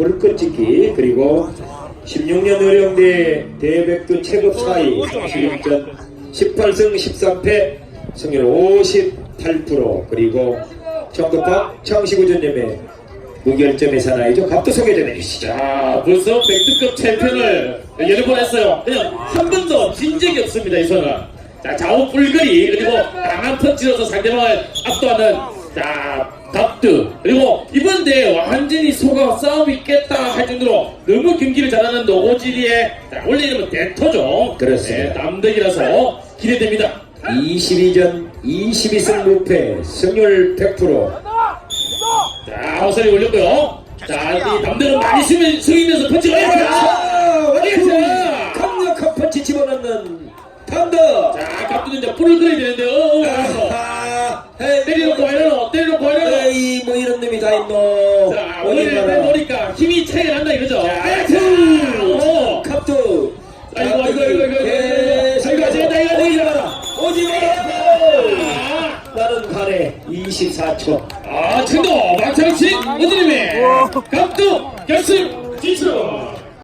불꽃 찍기 그리고 16년 의령대 대백두 체급 사이 실력전 18승 13패 승률 58% 그리고 정급학 청시구전념의 무결점의 사나이죠 갑도 소개해 주시죠 자, 벌써 백두급 챔피언을 여러 번 했어요. 그냥 한 번도 진 적이 없습니다, 이 선은. 자, 좌우 뿔거리, 그리고 강한 펀치로서 상대방을 압도하는, 자, 갑드. 그리고 이번 대회 완전히 소가 싸움이 있겠다 할 정도로 너무 경기를 잘하는 노고지리의, 자, 원래 이름은 대토죠. 그렇습니다. 네, 남덕이라서 기대됩니다. 22전 22승 무패 승률 100% 자, 허설이 올렸고요. 자, 이 남들은 많이 쓰면, 쓰이면서 펀치가 아, 올렸다. 올렸다. 강력한 펀치 집어넣는 판더 자, 갑두는 이제 불을 끓여야 되는데, 어, 어, 어. 뭐 이런 놈이 다 있노 자, 오늘 가라. 해보니까 힘이 차이가 난다 이거죠. 자, 어. 갑도 아이고, 아이고, 아이고, 아이고, 아이고. 아이고 아이고, 아이고, 아이고. 오지 마라 오지 마라 아, 나는 가네 24초 아, 천도, 마창식, 어디님의 갑두 결승 진출.